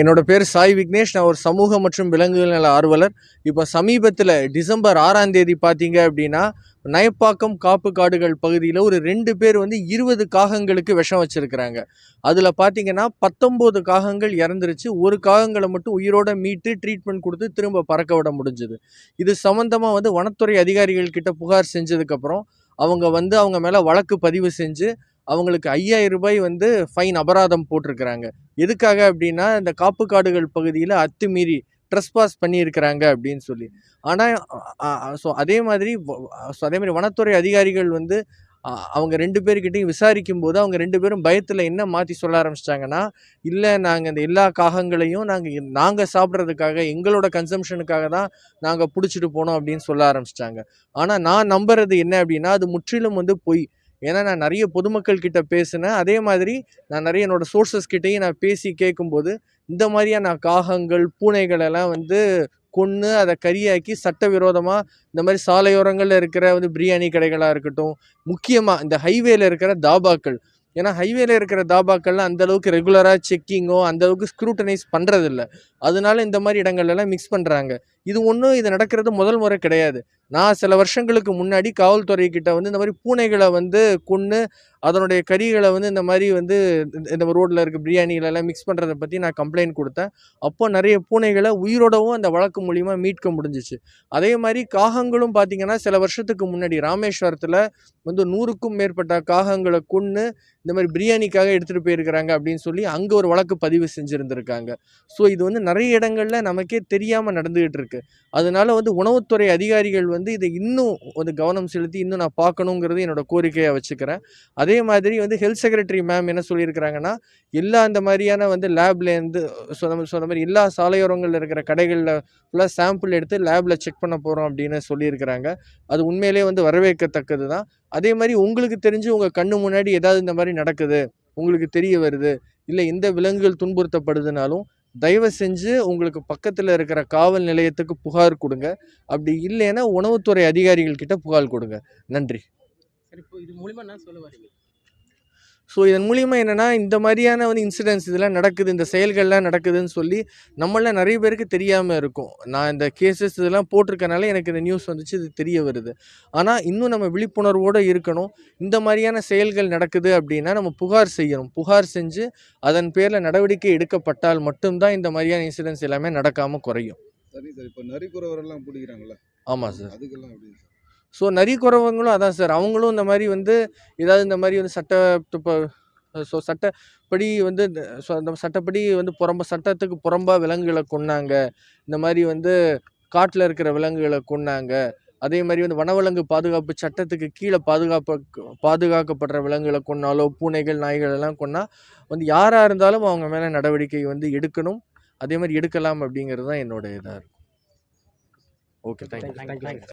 என்னோட பேர் சாய் விக்னேஷ். நான் ஒரு சமூக மற்றும் விலங்குகள் நல ஆர்வலர். இப்போ சமீபத்தில் டிசம்பர் ஆறாம் தேதி பார்த்தீங்க அப்படின்னா நயப்பாக்கம் காப்பு காடுகள் பகுதியில் ஒரு ரெண்டு பேர் வந்து இருபது காகங்களுக்கு விஷம் வச்சிருக்கிறாங்க. அதில் பார்த்தீங்கன்னா பத்தொம்போது காகங்கள் இறந்துருச்சு. ஒரு காகங்களை மட்டும் உயிரோட மீட்டு ட்ரீட்மெண்ட் கொடுத்து திரும்ப பறக்க விட முடிஞ்சுது. இது சம்மந்தமாக வந்து வனத்துறை அதிகாரிகள் கிட்ட புகார் செஞ்சதுக்கப்புறம் அவங்க வந்து அவங்க மேலே வழக்கு பதிவு செஞ்சு அவங்களுக்கு ஐயாயிரம் ரூபாய் வந்து ஃபைன் அபராதம் போட்டிருக்கிறாங்க. எதுக்காக அப்படின்னா இந்த காப்பு காடுகள் பகுதியில் அத்துமீறி ட்ரெஸ் பாஸ் பண்ணியிருக்கிறாங்க அப்படின்னு சொல்லி. ஆனால் ஸோ அதே மாதிரி ஸோ அதே மாதிரி வனத்துறை அதிகாரிகள் வந்து அவங்க ரெண்டு பேர்கிட்டையும் விசாரிக்கும் போது அவங்க ரெண்டு பேரும் பயத்தில் என்ன மாற்றி சொல்ல ஆரம்பிச்சிட்டாங்கன்னா இல்லை நாங்கள் இந்த எல்லா காகங்களையும் நாங்கள் நாங்கள் சாப்பிட்றதுக்காக எங்களோட கன்சம்ஷனுக்காக தான் நாங்கள் பிடிச்சிட்டு போனோம் அப்படின்னு சொல்ல ஆரம்பிச்சிட்டாங்க. ஆனால் நான் நம்புறது என்ன அப்படின்னா அது முற்றிலும் வந்து பொய். ஏன்னா நான் நிறைய பொதுமக்கள் கிட்ட பேசினேன். அதே மாதிரி நான் நிறைய என்னோட சோர்சஸ் கிட்டேயும் நான் பேசி கேட்கும்போது இந்த மாதிரியான காகங்கள் பூனைகள் எல்லாம் வந்து கொன்று அதை கரியாக்கி சட்டவிரோதமாக இந்த மாதிரி சாலையோரங்களில் இருக்கிற வந்து பிரியாணி கடைகளாக இருக்கட்டும் முக்கியமாக இந்த ஹைவேல இருக்கிற தாபாக்கள். ஏன்னா ஹைவேல இருக்கிற தாபாக்கள்லாம் அந்த அளவுக்கு ரெகுலராக செக்கிங்கோ அந்த அளவுக்கு ஸ்க்ரூட்டனைஸ் பண்ணுறதில்ல அதனால இந்த மாதிரி இடங்கள்லாம் மிக்ஸ் பண்ணுறாங்க இது ஒன்றும் இது நடக்கிறது முதல் முறை கிடையாது. நான் சில வருஷங்களுக்கு முன்னாடி காவல்துறை கிட்ட வந்து இந்த மாதிரி பூனைகளை வந்து கொன்று அதனுடைய கறிகளை வந்து இந்த மாதிரி வந்து இந்த- இந்த ரோட்டில் இருக்க பிரியாணிகளெல்லாம் மிக்ஸ் பண்ணுறதை பற்றி நான் கம்ப்ளைண்ட் கொடுத்தேன். அப்போ நிறைய பூனைகளை உயிரோடவும் அந்த வழக்கு மூலிமா மீட்க முடிஞ்சிச்சு. அதே மாதிரி காகங்களும் பார்த்தீங்கன்னா சில வருஷத்துக்கு முன்னாடி ராமேஸ்வரத்தில் வந்து நூறுக்கும் மேற்பட்ட காகங்களை கொன்று இந்த மாதிரி பிரியாணிக்காக எடுத்துகிட்டு போயிருக்கிறாங்க அப்படின்னு சொல்லி அங்கே ஒரு வழக்கு பதிவு செஞ்சுருந்துருக்காங்க. ஸோ இது வந்து நிறைய இடங்களில் நமக்கே தெரியாமல் நடந்துகிட்டு இருக்கு. அதனால வந்து உணவுத்துறை அதிகாரிகள் வந்து இதை இன்னும் வந்து கவனம் செலுத்தி இன்னும் நான் பார்க்கணுங்கிறது என்னோட கோரிக்கையாக வச்சுக்கிறேன். அதே மாதிரி வந்து ஹெல்த் செக்ரட்டரி மேம் என்ன சொல்லியிருக்கிறாங்கன்னா எல்லா அந்த மாதிரியான வந்து லேப்லேருந்து சொன்ன சொன்ன மாதிரி எல்லா சாலையோரங்களில் இருக்கிற கடைகளில் ஃபுல்லாக சாம்பிள் எடுத்து லேபில் செக் பண்ண போகிறோம் அப்படின்னு சொல்லியிருக்கிறாங்க. அது உண்மையிலே வந்து வரவேற்கத்தக்கது தான். அதே மாதிரி உங்களுக்கு தெரிஞ்சு உங்கள் கண்ணு முன்னாடி ஏதாவது இந்த மாதிரி நடக்குது உங்களுக்கு தெரிய வருது இல்லை எந்த விலங்குகள் துன்புறுத்தப்படுதுனாலும் தயவு செஞ்சு உங்களுக்கு பக்கத்தில் இருக்கிற காவல் நிலையத்துக்கு புகார் கொடுங்க. அப்படி இல்லைன்னா உணவுத்துறை அதிகாரிகள் கிட்ட புகார் கொடுங்க. நன்றி. சரி இப்போ இது மூலிமா என்ன சொல்ல வரீங்க ஸோ இதன் மூலியமாக என்னென்னா இந்த மாதிரியான வந்து இன்சிடென்ட்ஸ் இதெல்லாம் நடக்குது இந்த செயல்கள்லாம் நடக்குதுன்னு சொல்லி நம்மள நிறைய பேருக்கு தெரியாமல் இருக்கும். நான் இந்த கேசஸ் இதெல்லாம் போட்டிருக்கனால எனக்கு இந்த நியூஸ் வந்துச்சு இது தெரிய வருது. ஆனால் இன்னும் நம்ம விழிப்புணர்வோடு இருக்கணும். இந்த மாதிரியான செயல்கள் நடக்குது அப்படின்னா நம்ம புகார் செய்யணும். புகார் செஞ்சு அதன் பேரில் நடவடிக்கை எடுக்கப்பட்டால் மட்டும்தான் இந்த மாதிரியான இன்சிடென்ட்ஸ் எல்லாமே நடக்காமல் குறையும். சரி சார். இப்போ நரிக்குறவரெல்லாம் பிடிக்கிறாங்கல்ல? ஆமாம் சார். அதுக்கெல்லாம் எப்படி சார்? ஸோ நரி குறவங்களும் அதான் சார் அவங்களும் இந்த மாதிரி வந்து ஏதாவது இந்த மாதிரி வந்து சட்ட ஸோ சட்டப்படி வந்து இந்த அந்த சட்டப்படி வந்து புறம்ப சட்டத்துக்கு புறம்பாக விலங்குகளை கொன்னாங்க. இந்த மாதிரி வந்து காட்டில் இருக்கிற விலங்குகளை கொன்னாங்க. அதே மாதிரி வந்து வனவிலங்கு பாதுகாப்பு சட்டத்துக்கு கீழே பாதுகாப்பு பாதுகாக்கப்படுற விலங்குகளை கொன்னாலோ பூனைகள் நாய்கள் எல்லாம் கொன்னா வந்து யாராக இருந்தாலும் அவங்க மேலே நடவடிக்கை வந்து எடுக்கணும். அதே மாதிரி எடுக்கலாம் அப்படிங்கிறது தான் என்னோட இதாக இருக்கும். Okay thank you thank you